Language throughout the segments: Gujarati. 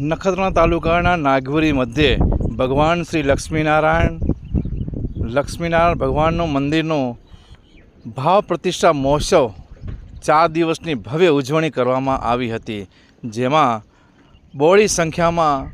નખત્રાણા તાલુકાના નાગવરી મધ્યે ભગવાન શ્રી લક્ષ્મીનારાયણ લક્ષ્મીનારાયણ ભગવાનનું મંદિરનું ભાવ પ્રતિષ્ઠા મહોત્સવ ચાર દિવસની ભવ્ય ઉજવણી કરવામાં આવી હતી. જેમાં બોળી સંખ્યામાં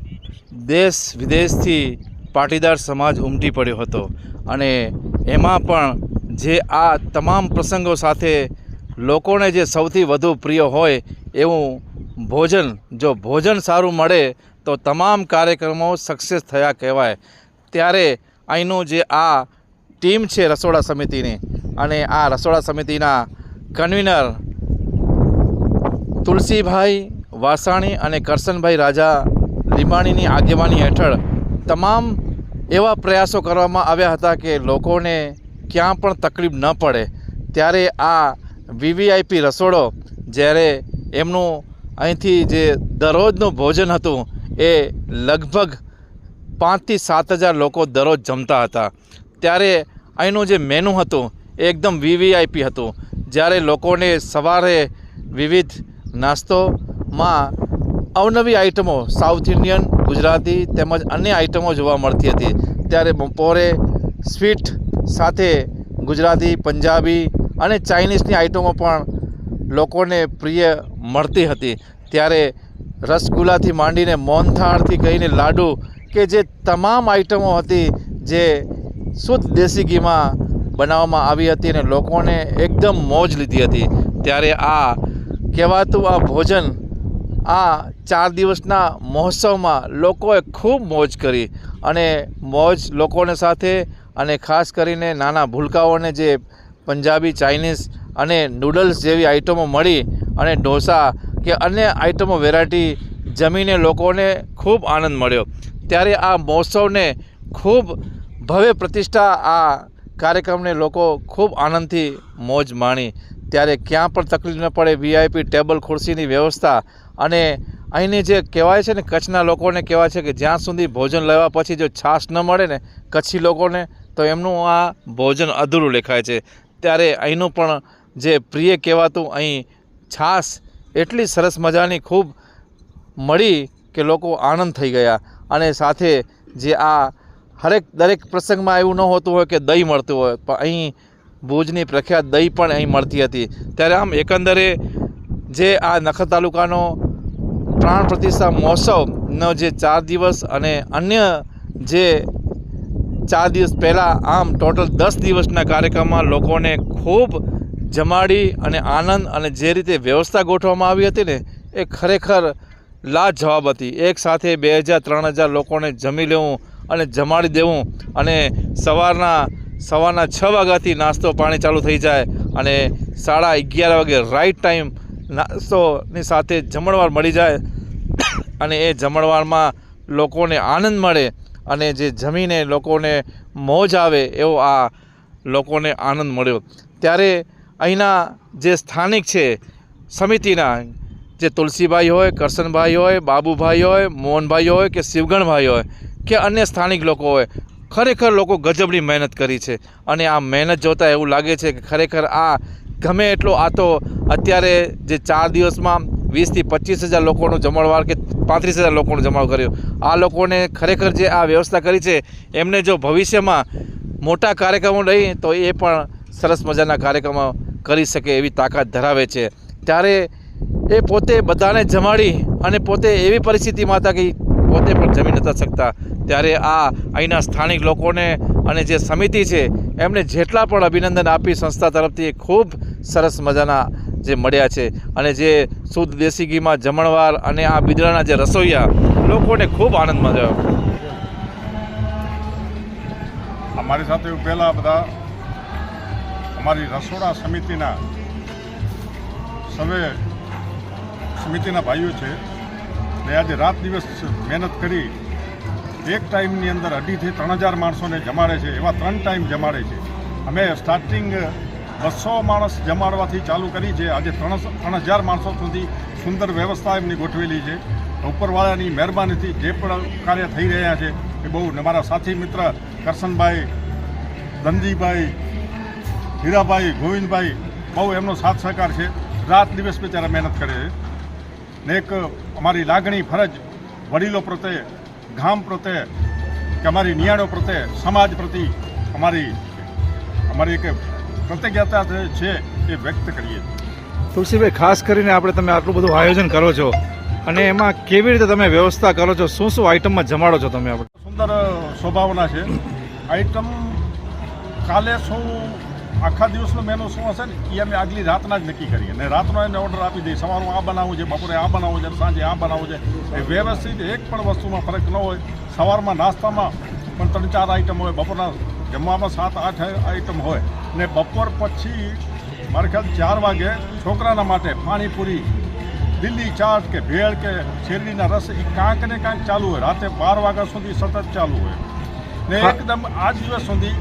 દેશ વિદેશથી પાટીદાર સમાજ ઉમટી પડ્યો હતો. અને એમાં પણ જે આ તમામ પ્રસંગો સાથે લોકોને જે સૌથી વધુ પ્રિય હોય એવું ભોજન, જો ભોજન સારું મળે તો તમામ કાર્યક્રમો સક્સેસ થયા કહેવાય. ત્યારે અહીંનું જે આ ટીમ છે રસોડા સમિતિની અને આ રસોડા સમિતિના કન્વીનર તુલસીભાઈ વાસાણી અને કરશનભાઈ રાજા લીમાણીની આગેવાની હેઠળ તમામ એવા પ્રયાસો કરવામાં આવ્યા હતા કે લોકોને ક્યાં પણ તકલીફ ન પડે. ત્યારે આ વીવીઆઈપી રસોડો જ્યારે એમનું અહીંથી જે દરરોજનું ભોજન હતું, એ લગભગ પાંચથી સાત હજાર લોકો દરરોજ જમતા હતા. ત્યારે અહીંનું જે મેનુ હતું, એ એકદમ વીવીઆઈપી હતું. જ્યારે લોકોને સવારે વિવિધ નાસ્તોમાં અવનવી આઇટમો સાઉથ ઇન્ડિયન, ગુજરાતી તેમજ અન્ય આઇટમો જોવા મળતી હતી. ત્યારે બપોરે સ્વીટ સાથે ગુજરાતી, પંજાબી અને ચાઇનીઝની આઇટમો પણ લોકોને પ્રિય મળતી હતી. ત્યારે રસગુલ્લાથી માંડીને મોહનથાળથી કહીને લાડુ કે જે તમામ આઇટમો હતી જે શુદ્ધ દેશી ઘીમાં બનાવવામાં આવી હતી અને લોકોને એકદમ મોજ લીધી હતી. ત્યારે આ કહેવાતું આ ભોજન આ ચાર દિવસના મહોત્સવમાં લોકોએ ખૂબ મોજ કરી અને મોજ લોકોને સાથે અને ખાસ કરીને નાના ભૂલકાઓને જે પંજાબી, ચાઇનીઝ અને નૂડલ્સ જેવી આઇટમો મળી અને ઢોસા કે અન્ય આઇટમો વેરાયટી જમીને લોકોને ખૂબ આનંદ મળ્યો. ત્યારે આ મહોત્સવને ખૂબ ભવ્ય પ્રતિષ્ઠા આ કાર્યક્રમને લોકો ખૂબ આનંદથી મોજ માણી. ત્યારે ક્યાં પણ તકલીફ ન પડે વીઆઈપી ટેબલ, ખુરશીની વ્યવસ્થા અને અહીંની જે કહેવાય છે ને, કચ્છના લોકોને કહેવાય છે કે જ્યાં સુધી ભોજન લેવા પછી જો છાશ ન મળે ને, કચ્છી લોકોને, તો એમનું આ ભોજન અધૂરું લેખાય છે. ત્યારે અહીંનું પણ જે પ્રિય કહેવાતું અહીં છાશ એટલી સરસ મજાની ખૂબ મળી કે લોકો આનંદ થઈ ગયા. અને સાથે જે આ હરેક દરેક પ્રસંગમાં એવું ન હોતું હોય કે દહીં મળતું હોય, પણ અહીં ભુજની પ્રખ્યાત દહીં પણ અહીં મળતી હતી. ત્યારે આમ એકંદરે જે આ નખર તાલુકાનો પ્રાણ પ્રતિષ્ઠા મહોત્સવનો જે ચાર દિવસ અને અન્ય જે ચાર દિવસ પહેલાં આમ ટોટલ દસ દિવસના કાર્યક્રમમાં લોકોને ખૂબ જમાડી અને આનંદ અને જે રીતે વ્યવસ્થા ગોઠવવામાં આવી હતી ને, એ ખરેખર લાજવાબ હતી. એક સાથે બે હજાર, ત્રણ હજાર લોકોને જમી લેવું અને જમાડી દેવું અને સવારના સવારના છ વાગ્યાથી નાસ્તો પાણી ચાલુ થઈ જાય અને સાડા અગિયાર વાગે રાઈટ ટાઈમ નાસ્તોની સાથે જમણવાર મળી જાય અને એ જમણવારમાં લોકોને આનંદ મળે અને જે જમીને લોકોને મોજ આવે એવો આ લોકોને આનંદ મળ્યો. ત્યારે અહીંના જે સ્થાનિક છે, સમિતિના જે તુલસીભાઈ હોય, કરશનભાઈ હોય, બાબુભાઈ હોય, મોહનભાઈ હોય કે શિવગણભાઈ હોય કે અન્ય સ્થાનિક લોકો હોય, ખરેખર લોકો ગજબની મહેનત કરી છે. અને આ મહેનત જોતાં એવું લાગે છે કે ખરેખર આ ગમે એટલો આ તો અત્યારે જે ચાર દિવસમાં વીસથી પચીસ હજાર લોકોનું જમણવાર કે પાંત્રીસ હજાર લોકોનું જમાવ કર્યું. આ લોકોને ખરેખર જે આ વ્યવસ્થા કરી છે, એમને જો ભવિષ્યમાં મોટા કાર્યક્રમો લઈ તો એ પણ સરસ મજાના કાર્યક્રમો કરી શકે એવી તાકાત ધરાવે છે. ત્યારે એ પોતે બધાને જમાડી અને પોતે એવી પરિસ્થિતિમાં હતા કે પોતે પણ જમી નહોતા શકતા. ત્યારે આ અહીંના સ્થાનિક લોકોને અને જે સમિતિ છે, એમને જેટલા પણ અભિનંદન આપી સંસ્થા તરફથી ખૂબ સરસ મજાના જે મળ્યા છે. અને જે શુદ્ધ દેશી ઘીમાં જમણવાર અને આ બિદડાના જે રસોઈયા, લોકોને ખૂબ આનંદ મળ્યો અમારી સાથે પહેલાં બધા અમારી રસોડા સમિતિના સર્વે સમિતિના ભાઈઓ છે. ને આજે રાત દિવસ મહેનત કરી એક ટાઈમની અંદર અઢીથી ત્રણ હજાર માણસોને જમાડે છે, એવા ત્રણ ટાઈમ જમાડે છે. અમે સ્ટાર્ટિંગ બસો માણસ જમાડવાથી ચાલુ કરી છે. આજે ત્રણ ત્રણ હજાર માણસો સુધી સુંદર વ્યવસ્થા એમની ગોઠવેલી છે. ઉપરવાળાની મહેરબાનીથી જે પણ કાર્ય થઈ રહ્યા છે, એ બહુ મારા સાથી મિત્ર કરશનભાઈ ધનજીભાઈ હીરાભાઈ ગોવિંદભાઈ બહુ એમનો સાથ સહકાર છે. રાત દિવસ બિચારા મહેનત કરે છે. ને એક અમારી લાગણી ફરજ વડીલો પ્રત્યે ગામ પ્રત્યે કે અમારી નિયાણો પ્રત્યે સમાજ પ્રત્યે અમારી અમારી એક પ્રતિજ્ઞતા છે એ વ્યક્ત કરીએ તુલસીભાઈ ખાસ કરીને આપણે તમે આટલું બધું આયોજન કરો છો અને એમાં કેવી રીતે તમે વ્યવસ્થા કરો છો? શું શું આઈટમમાં જમાડો છો તમે આપણે? સુંદર સ્વભાવના છે. આઈટમ કાલે શું આખા દિવસનો મેનુ શું હશે ને એ અમે આગલી રાતના જ નક્કી કરીએ. અને રાતનો એને ઓર્ડર આપી દઈએ. સવારનું આ બનાવવું છે બપોરે આ બનાવવું છે અને સાંજે આ બનાવવું છે. એ વ્યવસ્થિત એક પણ વસ્તુમાં ફરક ન હોય. સવારમાં નાસ્તામાં પણ ત્રણ ચાર આઈટમ હોય બપોરના જમવામાં સાત આઠ આઈટમ હોય. ને બપોર પછી મારે ખ્યાલ ચાર વાગે છોકરાના માટે પાણીપુરી દિલ્હી ચાટ કે ભેળ કે શેરડીના રસ એ કાંક ને કાંક ચાલુ હોય. રાતે બાર વાગ્યા સુધી સતત ચાલુ હોય. ને એકદમ આ દિવસ સુધી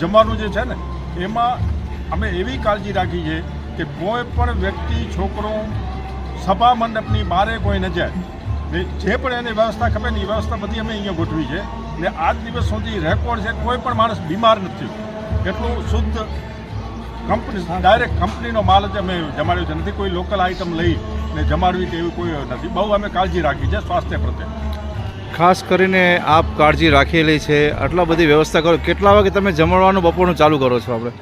જમવાનું જે છે ને એમાં અમે એવી કાળજી રાખી છે કે કોઈ પણ વ્યક્તિ, છોકરો, સભા મંડપની બારે કોઈ ન જાય. જે પણ એની વ્યવસ્થા ખબર ને, એ વ્યવસ્થા બધી અમે અહીંયા ગોઠવી છે. ને આજ દિવસ સુધી રેકોર્ડ છે કોઈ પણ માણસ બીમાર નથી. એટલું શુદ્ધ કંપની ડાયરેક્ટ કંપનીનો માલ જ અમે જમાડ્યો છે. નથી કોઈ લોકલ આઈટમ લઈ ને જમાડવી એવી કોઈ નથી. બહુ અમે કાળજી રાખી છે સ્વાસ્થ્ય પ્રત્યે. ખાસ કરીને આપ કાળજી રાખેલી છે. આટલા બધી વ્યવસ્થા કરો. કેટલા વાગે તમે જમણવાનું બપોરનું ચાલુ કરો છો આપણે?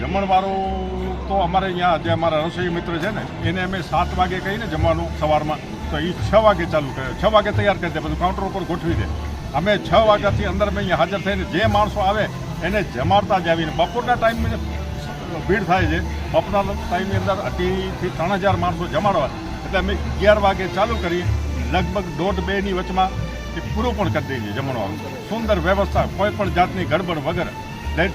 જમણવાળું તો અમારે અહીંયા જે અમારા રસોઈ મિત્ર છે ને, એને અમે સાત વાગે કહીને જમવાનું સવારમાં. તો એ છ વાગે ચાલુ કરે. છ વાગે તૈયાર કરી દે બધું કાઉન્ટર ઉપર ગોઠવી દે. અમે છ વાગ્યાથી અંદર અમે અહીંયા હાજર થઈને જે માણસો આવે, એને જમાડતા જ આવીને. બપોરના ટાઈમે ભીડ થાય છે, બપોરના ટાઈમની અંદર અઢીથી ત્રણ હજાર માણસો જમાડવા. એટલે અમે અગિયાર વાગે ચાલુ કરી લગભગ દોઢ બેની વચમાં એ પૂરું પણ કરી દઈએ જમણવાનું સુંદર વ્યવસ્થા કોઈ પણ જાતની ગડબડ વગર.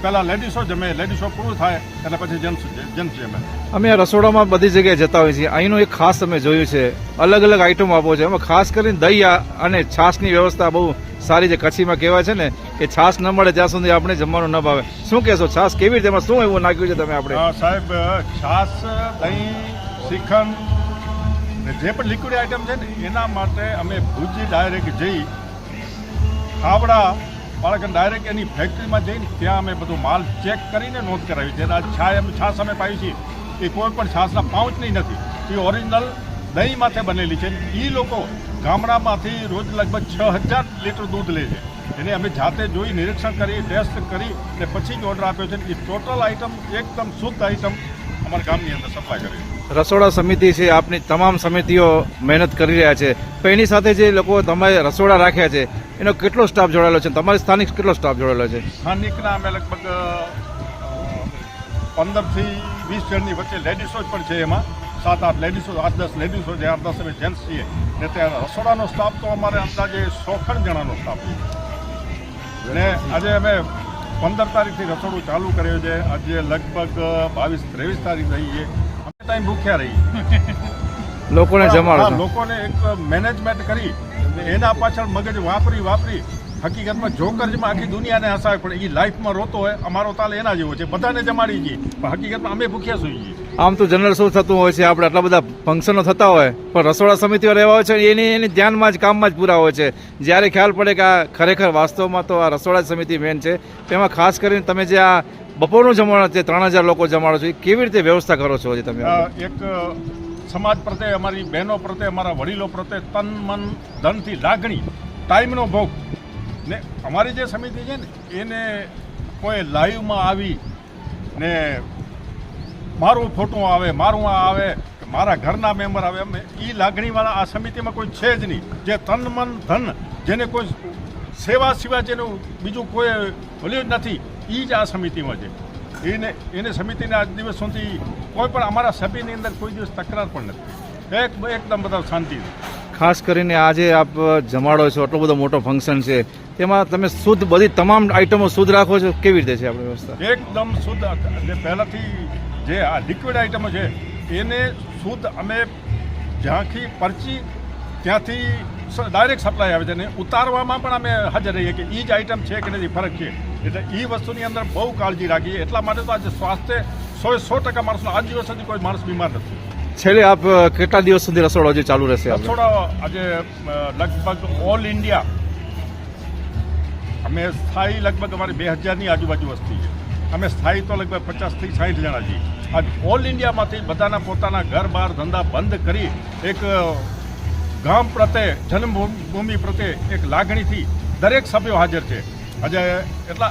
પહેલાં લેડીસો જમે લેડીસો પૂરું થાય એટલે પછી જેન્ટ્સ જેન્ટ્સ જમે. અમે રસોડામાં બધી જગ્યાએ જતા હોઈએ છીએ. અહીંનું એક ખાસ તમે જોયું છે. અલગ અલગ આઈટમ આપો છે. એમાં ખાસ કરીને દહીં અને છાશની વ્યવસ્થા બહુ સારી છે. કચ્છીમાં કહેવાય છે ને કે છાશ ન મળે ત્યાં સુધી આપણે જમવાનું ન ભાવે. શું કહેશો? છાશ કેવી રીતે એમાં શું એવું નાખ્યું છે તમે આપણે? સાહેબ છાસ દહીં શ્રીખંડ ને જે પણ લિક્વિડ આઈટમ છે ને, એના માટે અમે ભુજ ડાયરેક્ટ જઈ ખાવડા બાળકને ડાયરેક્ટ એની ફેક્ટરીમાં જઈને ત્યાં અમે બધો માલ ચેક કરીને નોંધ કરાવી. છે આ છાય છાશ અમે પાઈ છીએ, એ કોઈ પણ છાશના પાઉચની નથી. એ ઓરિજિનલ દહીંમાંથી બનેલી છે. એ લોકો ગામડામાંથી રોજ લગભગ છ હજાર લીટર દૂધ લે છે. એને અમે જાતે જોઈ નિરીક્ષણ કરી ટેસ્ટ કરી અને પછી જ ઓર્ડર આપ્યો છે એ ટોટલ આઈટમ એકદમ શુદ્ધ આઈટમ અમારા ગામની અંદર સપ્લાય કરી. છે રસોડા સમિતિ છે, આપની તમામ સમિતિઓ મહેનત કરી રહ્યા છે. તો એની સાથે જે લોકો તમારે રસોડા રાખ્યા છે, એનો કેટલો સ્ટાફ જોડાયેલો છે? તમારી સ્થાનિક કેટલો સ્ટાફ જોડાયેલો છે? સ્થાનિકના અમે લગભગ પંદરથી વીસ જણની વચ્ચે લેડીસો જ પણ છે એમાં. સાત આઠ લેડીસો આઠ દસ લેડીસો છે આઠ દસ અમે જેન્ટ્સ છીએ. ને ત્યાં રસોડાનો સ્ટાફ તો અમારે અંદાજે સોખણ જણાનો સ્ટાફ છે. ને આજે અમે પંદર તારીખથી રસોડું ચાલુ કર્યું છે. આજે લગભગ બાવીસ, ત્રેવીસ તારીખ થઈ છે. ટાઈમ ભૂખ્યા રહી. લોકોને જમાડો લોકોને એક મેનેજમેન્ટ કરી એના પાછળ મગજ વાપરી વાપરી હકીકતમાં જોકર જેમાં આખી દુનિયાને હસાવે પણ એ લાઈફમાં રોતો હોય અમારો તાલ એના જેવો છે. બધાને જમાડી જઈએ પણ હકીકતમાં અમે ભૂખ્યા સુઈ છીએ આમ તો જનરલ શું થતું હોય છે? આપણે આટલા બધા ફંક્શનો થતા હોય પણ રસોડા સમિતિઓ રહેવા હોય છે એની એની ધ્યાનમાં જ કામમાં જ પૂરા હોય છે. જ્યારે ખ્યાલ પડે કે આ ખરેખર વાસ્તવમાં તો આ રસોડા સમિતિ મેન છે. તેમાં ખાસ કરીને તમે જે આ બપોરનું જમવાનું છે, ત્રણ હજાર લોકો જમાડો છો કેવી રીતે વ્યવસ્થા કરો છો તમે? એક સમાજ પ્રત્યે, અમારી બહેનો પ્રત્યે, અમારા વડીલો પ્રત્યે તન, મન, ધનથી લાગણી, ટાઈમનો ભોગ. ને અમારી જે સમિતિ છે ને, એને કોઈ લાઈવમાં આવી ને મારું ફોટો આવે, મારું આ આવે મારા ઘરના મેમ્બર આવે, અમે એ લાગણીવાળા આ સમિતિમાં કોઈ છે જ નહીં. જે તન, મન, ધન, જેને કોઈ સેવા સિવાય જેનું બીજું કોઈ ભલ્યું જ નથી એ જ આ સમિતિમાં છે. એને એને સમિતિને આજ દિવસ સુધી કોઈ પણ અમારા સભ્યની અંદર કોઈ દિવસ તકરાર પણ નથી. એક એકદમ બધા શાંતિ. ખાસ કરીને આજે આપ જમાડો છો આટલો બધો મોટો ફંક્શન છે તેમાં તમે શુદ્ધ બધી તમામ આઈટમો શુદ્ધ રાખો છો કેવી રીતે છે આપણી વ્યવસ્થા? એકદમ શુદ્ધ. એટલે પહેલાંથી જે આ લિક્વિડ આઇટમો છે એને શુદ્ધ અમે જ્યાંથી પરચી ત્યાંથી ડાયરેક્ટ સપ્લાય આવે છે અને ઉતારવામાં પણ અમે હાજર રહીએ કે એ જ આઇટમ છે કે નથી ફરક છે. એટલે એ વસ્તુની અંદર બહુ કાળજી રાખીએ. એટલા માટે તો આજે સ્વાસ્થ્ય સો સો ટકા માણસનો આજ દિવસ સુધી કોઈ માણસ બીમાર નથી. છેલ્લે આપ કેટલા દિવસ સુધી રસોડો હજી ચાલુ રહેશે આપણે આજે લગભગ ઓલ ઇન્ડિયા અમે સ્થાયી લગભગ અમારી બે હજારની આજુબાજુ વસ્તી છે. અમે સ્થાયી તો લગભગ પચાસથી સાઠ જણા છીએ. આજ ઓલ ઇન્ડિયામાંથી બધાના પોતાના ઘર બહાર ધંધા બંધ કરી એક ગામ પ્રત્યે, જન્મભૂમિ પ્રત્યે એક લાગણીથી દરેક સભ્યો હાજર છે. આજે એટલા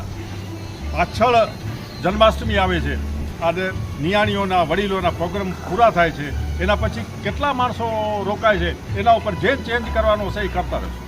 પાછળ જન્માષ્ટમી આવે છે. આજે નિયાણીઓના વડીલોના પ્રોગ્રામ પૂરા થાય છે. એના પછી કેટલા માણસો રોકાય છે, એના ઉપર જે ચેન્જ કરવાનો છે એ કરતા રહેશું.